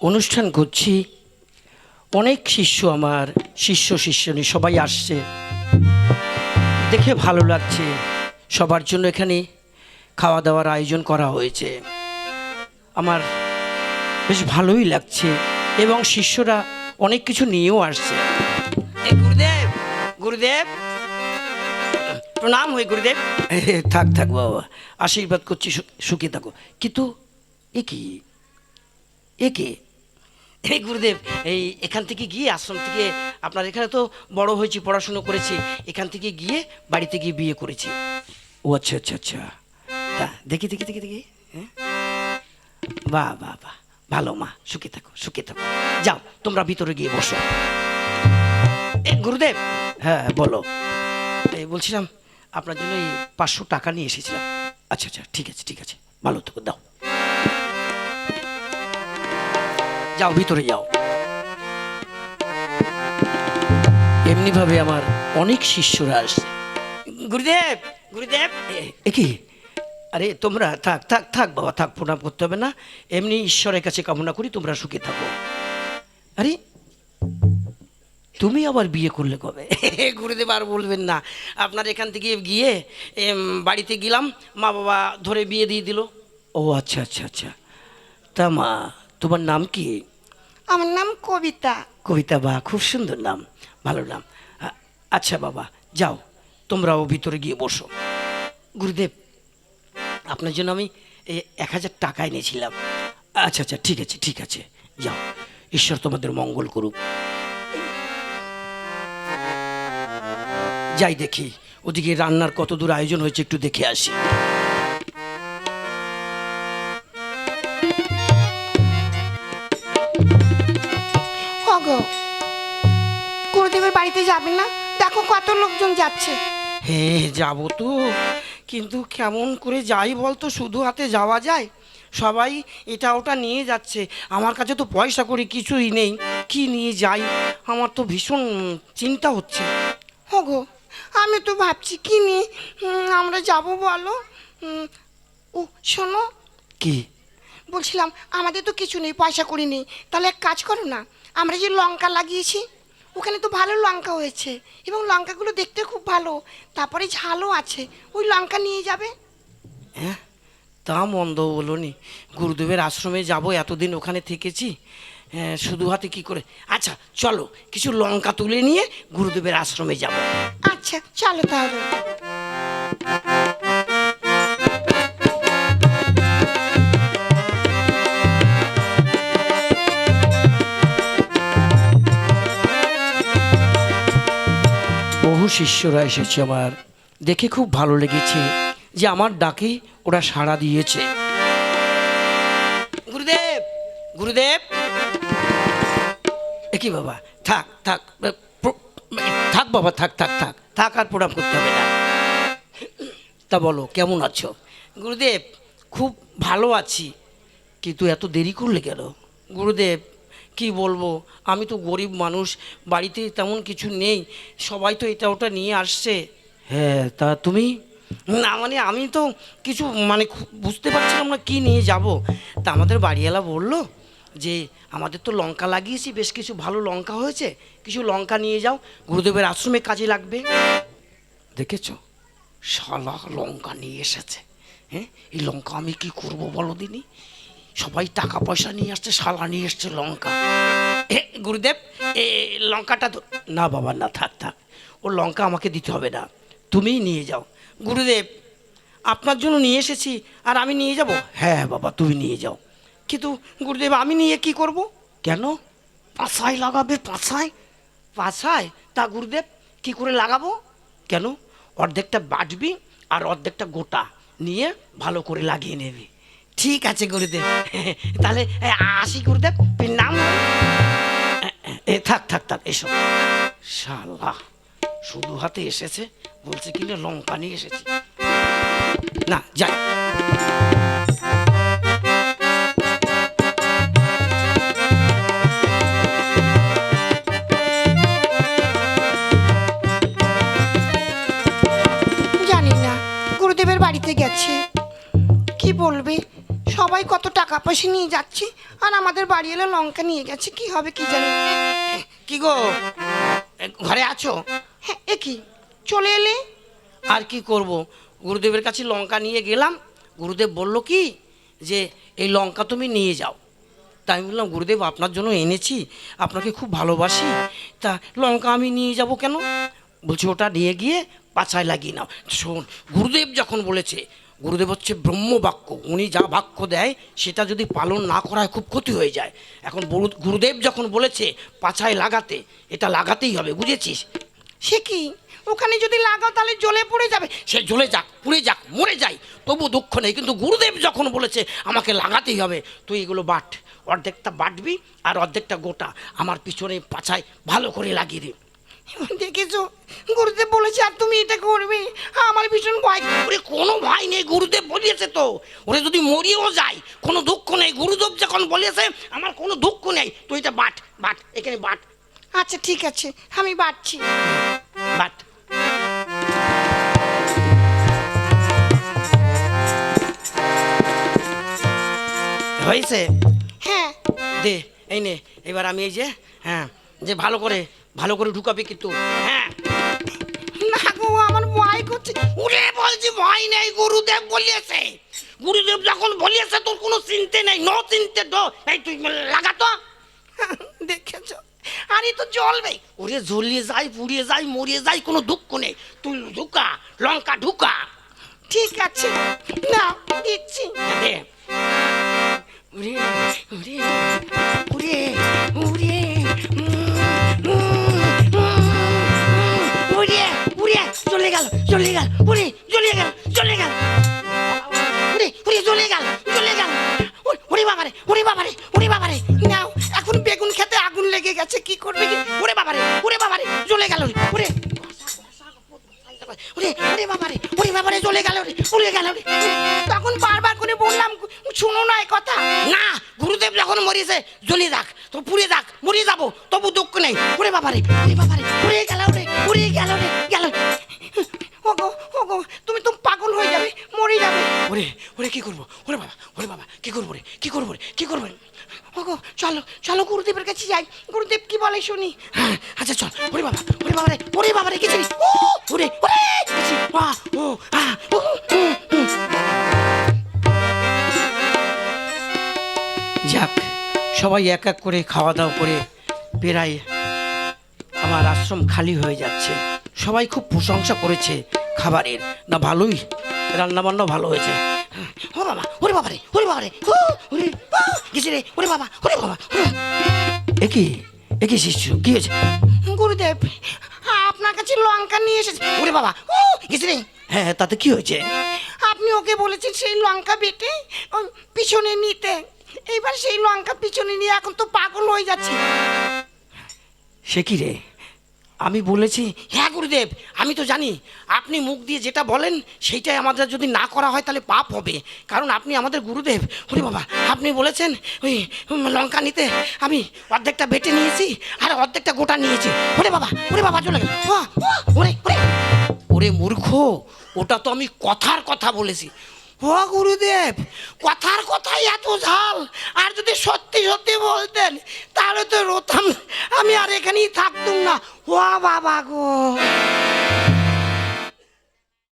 অনুষ্ঠান করছি। অনেক শিষ্য আমার শিষ্য শিষ্যনী সবাই আসছে। দেখে ভালো লাগছে। সবার জন্য এখানে খাওয়া দাওয়ার আয়োজন করা হয়েছে। আমার বেশ ভালোই লাগছে এবং শিষ্যরা অনেক কিছু নিয়েও আসছে। গুরুদেব গুরুদেব। প্রণাম হয়ে গুরুদেব। থাক থাক বাবা। আশীর্বাদ করছি সুখী থাকো। কিন্তু এ কি? এ কে? এই গুরুদেব, এই এখান থেকে গিয়ে আশ্রম থেকে, আপনার এখানে তো বড় হয়েছি, পড়াশুনো করেছি, এখান থেকে গিয়ে বাড়িতে গিয়ে বিয়ে করেছি। ও আচ্ছা আচ্ছা আচ্ছা। তা, দেখি দেখি দেখি দেখি হ্যাঁ? বাহ বাহ বাহ ভালো মা, সুখে থাকো সুখে থাকো। যাও, তোমরা ভিতরে গিয়ে বসো। এ গুরুদেব হ্যাঁ বলো। এই বলছিলাম, আপনার জন্য এই পাঁচশো টাকা নিয়ে এসেছিলাম। আচ্ছা আচ্ছা ঠিক আছে ঠিক আছে, ভালো থাকো, দাও। যাও, ভিতরে যাও। এমনিভাবে আমার অনেক শিষ্যরা আসছে। গুরুদেব গুরুদেব। এ- কি? আরে, তোমরা থাক থাক থাক, বাবা, থাক, প্রণাম করতে হবে না। এমনি ঈশ্বরের কাছে কামনা করি তোমরা সুখে থাকো। আরে, তুমি আবার বিয়ে করলে কবে? গুরুদেব আর বলবেন না। আপনার এখান থেকে গিয়ে বাড়িতে গেলাম মা বাবা ধরে বিয়ে দিয়ে দিল। ও আচ্ছা আচ্ছা আচ্ছা। তা মা তোমার নাম কি? আমার নাম কবিতা। কবিতা বা খুব সুন্দর নাম ভালো নাম। আচ্ছা বাবা যাও তোমরাও ভিতরে গিয়ে বসো। গুরুদেব আপনার জন্য আমি এক হাজার টাকা এনেছিলাম। আচ্ছা আচ্ছা ঠিক আছে ঠিক আছে যাও। ঈশ্বর তোমাদের মঙ্গল করুক। যাই দেখি ওদিকে রান্নার কত দূর আয়োজন হয়েছে একটু দেখে আসি। ওগো গুরুদেবের বাড়িতে যাবে না? দেখো কত লোকজন যাচ্ছে। হ্যাঁ যাব তো। কিন্তু কেমন করে যাই বলতো? শুধু হাতে যাওয়া যায়। সবাই এটা ওটা নিয়ে যাচ্ছে। আমার কাছে তো পয়সা করে কিছুই নেই। কি নিয়ে যাই? আমার তো ভীষণ চিন্তা হচ্ছে। ওগো আমি তো ভাবছি কি নিয়ে? আমরা যাব বলো। ও শোনো। কি? বলছিলাম আমাদের তো কিছু নেই পয়সা করি নেই। তাহলে এক কাজ করো না আমরা যে লঙ্কা লাগিয়েছি ওখানে তো ভালো লঙ্কা হয়েছে এবং লঙ্কাগুলো দেখতে খুব ভালো তারপরে ঝালও আছে ওই লঙ্কা নিয়ে যাবে? হ্যাঁ তা মন্দ বলনি গুরুদেবের আশ্রমে যাব এতদিন ওখানে থেকেছি। হ্যাঁ, শুধু হাতে কি করে? আচ্ছা চলো কিছু লঙ্কা তুলে নিয়ে গুরুদেবের আশ্রমে যাব। আচ্ছা চলো তাহলে। শিষ্যরা এসেছে আমার। দেখে খুব ভালো লেগেছে যে আমার ডাকে ওরা সাড়া দিয়েছে। গুরুদেব গুরুদেব। এ কি বাবা? থাক থাক থাক বাবা, থাক থাক থাক। থাক আর প্রণাম করতে হবে না। তা বলো, কেমন আছো? গুরুদেব, খুব ভালো আছি। কিন্তু এত দেরি করলে কেন? গুরুদেব কি বলব? আমি তো গরিব মানুষ বাড়িতে তেমন কিছু নেই সবাই তো এটা ওটা নিয়ে আসছে। হ্যাঁ তা তুমি? না মানে আমি তো কিছু মানে বুঝতে পারছিলাম না কি নিয়ে যাব। তা আমাদের বাড়িওয়ালা বলল যে আমাদের তো লঙ্কা লাগিয়েছি বেশ কিছু ভালো লঙ্কা হয়েছে কিছু লঙ্কা নিয়ে যাও গুরুদেবের আশ্রমে কাজে লাগবে। দেখেছ? শালা লঙ্কা নিয়ে এসেছে হ্যাঁ? এই লঙ্কা আমি কি করব বলো দিনি? সবাই টাকা পয়সা নিয়ে আসছে, শালা নিয়ে এসছে লঙ্কা। এ, গুরুদেব, এ, লঙ্কাটা তো না বাবা, না, থাক থাক। ও লঙ্কা আমাকে দিতে হবে না। তুমিই নিয়ে যাও। গুরুদেব, আপনার জন্য নিয়ে এসেছি, আর আমি নিয়ে যাব? হ্যাঁ বাবা, তুমি নিয়ে যাও। কিন্তু গুরুদেব, আমি নিয়ে কি করব? কেন? পাছায় লাগাবে পাছায় পাছায় তা গুরুদেব, কি করে লাগাবো? কেন? অর্ধেকটা বাটবি আর অর্ধেকটা গোটা নিয়ে ভালো করে লাগিয়ে নেবে। ঠিক আছে, গুরুদেব। তাহলে আসি, গুরুদেব। নাম? থাক থাক থাক এসব শালা, শুধু হাতে এসেছে, বলছে কিনা, লঙ্কা নিয়ে এসেছে। না, যাই। সবাই কত টাকা পয়সা নিয়ে যাচ্ছে আর আমাদের বাড়ি এলে লঙ্কা নিয়ে গেছে কি হবে কি জানি। কি গো? ঘরে আছো? হ্যাঁ এ কি? চলে এলে? আর কি করব? গুরুদেবের কাছে লঙ্কা নিয়ে গেলাম গুরুদেব বলল কি যে এই লঙ্কা তুমি নিয়ে যাও। তাই আমি বললাম গুরুদেব আপনার জন্য এনেছি আপনাকে খুব ভালোবাসি তা লঙ্কা আমি নিয়ে যাব কেন? বলছি ওটা নিয়ে গিয়ে পাছায় লাগিয়ে নাও। শোন গুরুদেব যখন বলেছে গুরুদেব হচ্ছে ব্রহ্ম বাক্য উনি যা বাক্য দেয় সেটা যদি পালন না করায় খুব ক্ষতি হয়ে যায়। এখন গুরু- গুরুদেব যখন বলেছে পাছায় লাগাতে এটা লাগাতেই হবে বুঝেছিস? সে কি? ওখানে যদি লাগাও তাহলে জ্বলে পড়ে যাবে। সে জ্বলে যাক পুড়ে যাক মরে যাই তবু দুঃখ নেই। কিন্তু গুরুদেব যখন বলেছে আমাকে লাগাতেই হবে তুই এগুলো বাট অর্ধেকটা বাটবি আর অর্ধেকটা গোটা আমার পিছনে পাছায় ভালো করে লাগিয়ে দে। দেখেছ গুরুদেব বলেছে আর তুমি এটা করবে? আমার ভীষণ ভয়। ওরে কোনো ভয় নেই গুরুদেব বলিয়েছে তো। ওরে যদি মরিয়েও যায় কোনো দুঃখ নেই। গুরুদেব যখন বলিয়েছে আমার কোনো দুঃখ নেই তুই এটা বাট বাট এখানে বাট। আচ্ছা ঠিক আছে আমি বাটছি। বাট। হয়েছে? হ্যাঁ। দে এই নে এবার আমি এই যে হ্যাঁ যে ভালো করে ভালো করে ঢুকাবি কিন্তু হ্যাঁ। ভয় করছে? উড়ে বলছি ভয় নেই গুরুদেব বলিয়েছে। গুরুদেব যখন বলিয়েছে তোর কোনো চিনতে নেই ন চিনতে দো এই তুই লাগাতো দেখেছ? আরে তো জ্বলবে। ওরে জ্বলিয়ে যায় পুড়িয়ে যায় মরিয়ে যায় কোনো দুঃখ নেই। তুই ঢুকা লঙ্কা ঢুকা। ঠিক আছে। বাবারে উড়ে বাবারে, নাও, এখন বেগুন খেতে আগুন লেগে গেছে, কি করবে কি? ওরে বাবারে ওরে বাবারে চলে গেল রে, ওরে ওরে ওরে বাবারে ওরে বাবারে চলে গেল রে উড়ে গেল রে তখন বারবার করে বললাম, শুনো না এই কথা, না, গুরুদেব যখন মরিয়েছে জ্বলিয়ে যাক, তো পুড়ে যাক মরিয়ে যাব, তবু দুঃখ নেই, ওরে বাবারে ওরে বাবারে উড়ে গেল রে উড়ে গেল রে, গেল ওগো ওগো তুমি তো পাগল হয়ে যাবে মরে যাবে। ওরে ওরে কি করব? ওরে বাবা ওরে বাবা কি করব রে? কি করব রে? কি করব রে ওগো চলো চলো গুরুদেবের কাছে যাই। গুরুদেব কি বলে শুনি? হ্যাঁ, আচ্ছা চল ওরে বাবা ওরে বাবারে ওরে বাবারে কিছু নেই ও ওরে ওরে আছি, ও আ। যাক সবাই এক এক করে খাওয়া দাওয়া করে প্রায় আমার আশ্রম খালি হয়ে যাচ্ছে। সবাই খুব প্রশংসা করেছে খাবারের। না ভালোই রান্না বান্না ভালো হয়েছে। ও বাবা ওরে বাবারে ওরে বাবারে ও, ওরে গেছে রে ওরে বাবা ওরে বাবা একই একই শিশু কি হয়েছে? গুরুদেব আপনার কাছে লঙ্কা নিয়ে এসেছে। ওরে বাবা ও গেছে রে। হ্যাঁ তাতে কি হয়েছে? আপনি ওকে বলেছেন সেই লঙ্কা বেটে পিছনে নিতে। এইবার সেই লঙ্কা পিছনে নিয়ে এখন তো পাগল হয়ে যাচ্ছে। সে কি রে? আমি বলেছি হ্যাঁ গুরুদেব, আমি তো জানি। আপনি মুখ দিয়ে যেটা বলেন, সেইটাই আমাদের যদি না করা হয়, তাহলে পাপ হবে। কারণ আপনি আমাদের গুরুদেব। ওরে বাবা, আপনি বলেছেন, ওই লঙ্কা নিতে আমি অর্ধেকটা বেটে নিয়েছি, আর অর্ধেকটা গোটা নিয়েছি। ওরে বাবা ওরে বাবা, চলে গেল। ওরে ওরে ওরে মূর্খ, ওটা তো আমি কথার কথা বলেছি। ও গুরুদেব, কথার কথাই এত ঝাল, আর যদি সত্যি সত্যি বলতেন, তাহলে তো রতাম, আমি আর এখানেই থাকতুম না। ও বাবা গো।